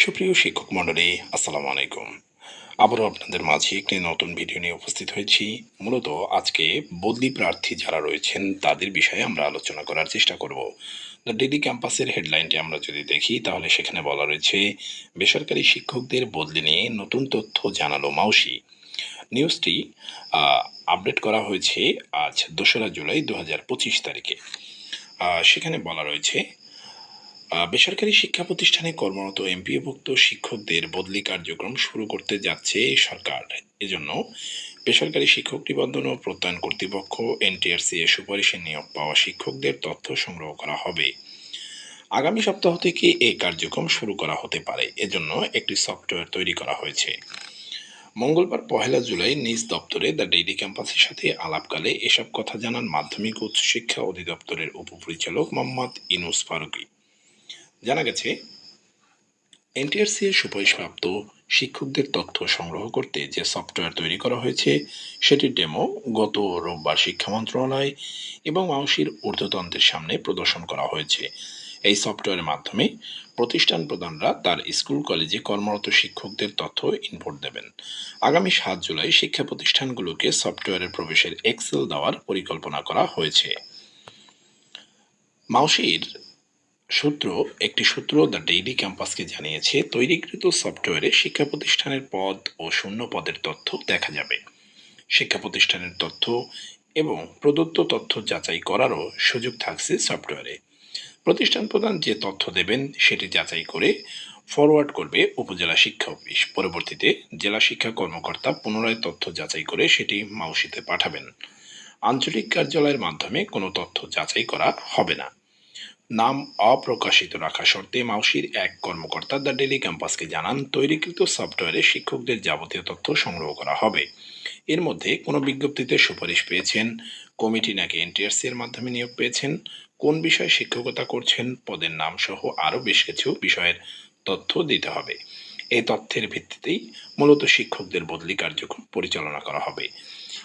সুপ্রিয় শিক্ষক মণ্ডলী, আসসালামু আলাইকুম। আবারও আপনাদের মাঝে একটি নতুন ভিডিও নিয়ে উপস্থিত হয়েছি। মূলত আজকে বদলি প্রার্থী যারা রয়েছেন, তাদের বিষয়ে আমরা আলোচনা করার চেষ্টা করব। দ্য ডেলি ক্যাম্পাসের হেডলাইনটি আমরা যদি দেখি, তাহলে সেখানে বলা রয়েছে, বেসরকারি শিক্ষকদের বদলি নিয়ে নতুন তথ্য জানালো মাউসি। নিউজটি আপডেট করা হয়েছে আজ দোসরা জুলাই দু হাজার পঁচিশ তারিখে। সেখানে বলা রয়েছে বেসরকারি শিক্ষা প্রতিষ্ঠানে কর্মরত এমপিওভুক্ত শিক্ষকদের বদলি কার্যক্রম শুরু করতে যাচ্ছে সরকার। এজন্য বেসরকারি শিক্ষক নিবন্ধন ও প্রত্যয়ন কর্তৃপক্ষ, এনটিআরসি এর সুপারিশে নিয়োগ পাওয়া শিক্ষকদের তথ্য সংগ্রহ করা হবে। আগামী সপ্তাহ থেকে এই কার্যক্রম শুরু করা হতে পারে। এজন্য একটি সফটওয়্যার তৈরি করা হয়েছে। মঙ্গলবার পহেলা জুলাই নিজ দপ্তরে দ্য ডেইলি ক্যাম্পাসের সাথে আলাপকালে এসব কথা জানান মাধ্যমিক উচ্চশিক্ষা অধিদপ্তরের উপপরিচালক মোহাম্মদ ইনুস ফারুকি। জানা গেছে এনটিআরসি এর সুপারিশপ্রাপ্ত শিক্ষকদের তথ্য সংগ্রহ করতে যে সফটওয়্যার তৈরি করা হয়েছে, সেটির ডেমো গত রোববার শিক্ষা মন্ত্রণালয় এবং মাউসির ঊর্ধ্বতন্ত্রের সামনে প্রদর্শন করা হয়েছে। এই সফটওয়্যারের মাধ্যমে প্রতিষ্ঠান প্রধানরা তার স্কুল, কলেজে কর্মরত শিক্ষকদের তথ্য ইনপুট দেবেন। আগামী সাত জুলাই শিক্ষা প্রতিষ্ঠানগুলোকে সফটওয়্যারের প্রবেশের এক্সেল দেওয়ার পরিকল্পনা করা হয়েছে। মাউসির সূত্র একটি সূত্র দ্য ডেইলি ক্যাম্পাসকে জানিয়েছে, তৈরিকৃত সফটওয়্যারে শিক্ষা প্রতিষ্ঠানের পদ ও শূন্য পদের তথ্য দেখা যাবে। শিক্ষা প্রতিষ্ঠানের তথ্য এবং প্রদত্ত তথ্য যাচাই করারও সুযোগ থাকছে সফটওয়্যারে। প্রতিষ্ঠান প্রধান যে তথ্য দেবেন সেটি যাচাই করে ফরওয়ার্ড করবে উপজেলা শিক্ষা অফিস। পরবর্তীতে জেলা শিক্ষা কর্মকর্তা পুনরায় তথ্য যাচাই করে সেটি মাউসিতে পাঠাবেন। আঞ্চলিক কার্যালয়ের মাধ্যমে কোনো তথ্য যাচাই করা হবে না। নাম অপ্রকাশিত রাখা শর্তে মাউসির এক কর্মকর্তা দ্য ডেলি ক্যাম্পাসকে জানান, তৈরিকৃত সফটওয়্যারে শিক্ষকদের যাবতীয় তথ্য সংগ্রহ করা হবে। এর মধ্যে কোনো বিজ্ঞপ্তিতে সুপারিশ পেয়েছেন, কমিটি নাকি এনটিআরসি এর মাধ্যমে নিয়োগ পেয়েছেন, কোন বিষয়ে শিক্ষকতা করছেন, পদের নাম সহ আরও বেশ কিছু বিষয়ের তথ্য দিতে হবে। এই তথ্যের ভিত্তিতেই মূলত শিক্ষকদের বদলি কার্যক্রম পরিচালনা করা হবে।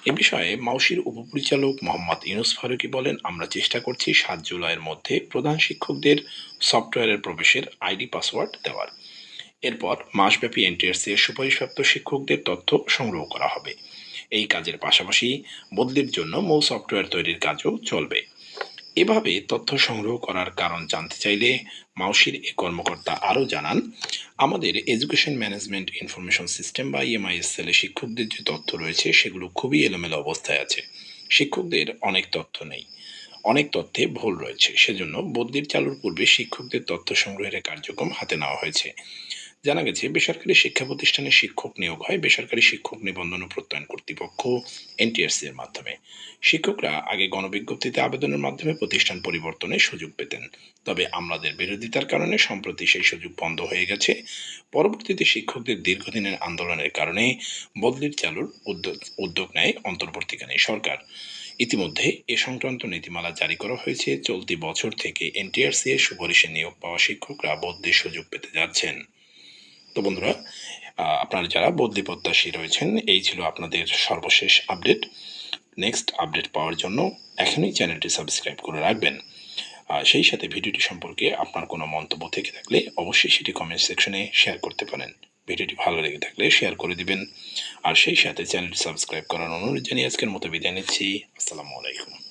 এ বিষয়ে মাউসির উপপরিচালক মোহাম্মদ ইউনুস ফারুকি বলেন, আমরা চেষ্টা করছি সাত জুলাইয়ের মধ্যে প্রধান শিক্ষকদের সফটওয়্যারের প্রবেশের আইডি পাসওয়ার্ড দেওয়ার। এরপর মাসব্যাপী এনটিআরসি এর সুপারিশপ্রাপ্ত শিক্ষকদের তথ্য সংগ্রহ করা হবে। এই কাজের পাশাপাশি বদলির জন্য মৌ সফটওয়্যার তৈরির কাজও চলবে। এভাবে তথ্য সংগ্রহ করার কারণ জানতে চাইলে মাউসির এ কর্মকর্তা আরও জানান, আমাদের এডুকেশন ম্যানেজমেন্ট ইনফরমেশন সিস্টেম বা ইএমআইএস সেলে শিক্ষকদের যে তথ্য রয়েছে, সেগুলো খুবই এলোমেলো অবস্থায় আছে। শিক্ষকদের অনেক তথ্য নেই। অনেক তথ্যে ভুল রয়েছে। সেজন্য বদলির চালুর পূর্বে শিক্ষকদের তথ্য সংগ্রহের কার্যক্রম হাতে নেওয়া হয়েছে। জানা গেছে, বেসরকারি শিক্ষা প্রতিষ্ঠানে শিক্ষক নিয়োগ হয়, বেসরকারি শিক্ষক নিবন্ধন ও প্রত্যয়ন কর্তৃপক্ষ এনটিএসসি এর মাধ্যমে। শিক্ষকরা আগে গণবিজ্ঞপ্তিতে আবেদনের মাধ্যমে প্রতিষ্ঠান পরিবর্তনের সুযোগ পেতেন। তবে আমলাদের বিরোধিতার কারণে সম্প্রতি সেই সুযোগ বন্ধ হয়ে গেছে। পরবর্তীতে শিক্ষকদের দীর্ঘদিনের আন্দোলনের কারণে বদলির চালুর উদ্যোগ উদ্যোগ নেয় অন্তর্বর্তীকালীন সরকার। ইতিমধ্যে এ সংক্রান্ত নীতিমালা জারি করা হয়েছে। চলতি বছর থেকে এনটিআরসি এর সুপারিশে নিয়োগ পাওয়া শিক্ষকরা বদলির সুযোগ পেতে যাচ্ছেন। তো বন্ধুরা আপনারা যারা বদলি প্রত্যাশী রয়েছেন, এই ছিল আপনাদের সর্বশেষ আপডেট। নেক্সট আপডেট পাওয়ার জন্য এখনই চ্যানেলটি সাবস্ক্রাইব করে রাখবেন। সেই সাথে ভিডিওটি সম্পর্কে আপনার কোনো মন্তব্য থেকে থাকলে অবশ্যই সেটি কমেন্ট সেকশনে শেয়ার করতে পারেন। ভিডিওটি ভালো লেগে থাকলে শেয়ার করে দিবেন। আর সেই সাথে চ্যানেলটি সাবস্ক্রাইব করার অনুরোধ জানিয়ে আজকের মতো বিদায় নিচ্ছি। আসসালামু আলাইকুম।